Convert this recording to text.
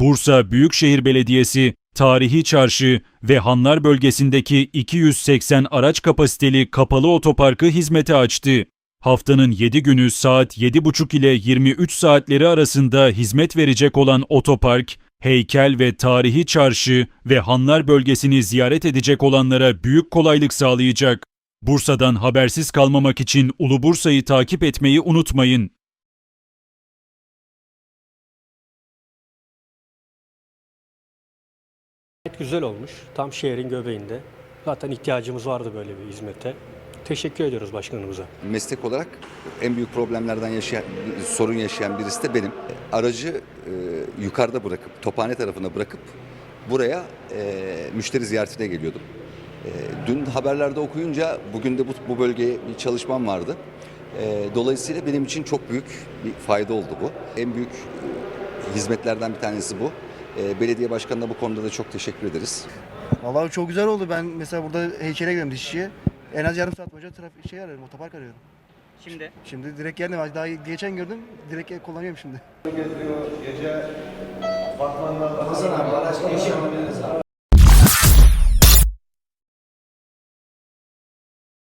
Bursa Büyükşehir Belediyesi, Tarihi Çarşı ve Hanlar bölgesindeki 280 araç kapasiteli kapalı otoparkı hizmete açtı. Haftanın 7 günü saat 7.30 ile 23 saatleri arasında hizmet verecek olan otopark, heykel ve tarihi çarşı ve Hanlar bölgesini ziyaret edecek olanlara büyük kolaylık sağlayacak. Bursa'dan habersiz kalmamak için Ulu Bursa'yı takip etmeyi unutmayın. Güzel olmuş. Tam şehrin göbeğinde. Zaten ihtiyacımız vardı böyle bir hizmete. Teşekkür ediyoruz başkanımıza. meslek olarak en büyük problemlerden yaşayan, sorun yaşayan birisi de benim. Aracı e, yukarıda bırakıp, tophane tarafına bırakıp buraya e, müşteri ziyaretine geliyordum. E, dün haberlerde okuyunca bugün de bu, bu bölgeye bir çalışmam vardı. E, dolayısıyla benim için çok büyük bir fayda oldu bu. En büyük e, hizmetlerden bir tanesi bu. E, belediye başkanına bu konuda da çok teşekkür ederiz. Vallahi çok güzel oldu. Ben mesela burada heykele gidiyorum dişçiye. En az yarım saat boyunca trafik şey arıyorum, otopark arıyorum. Şimdi Şimdi direkt geldim. Daha geçen gördüm. Direkt kullanıyorum şimdi. Hasan abi araç değişim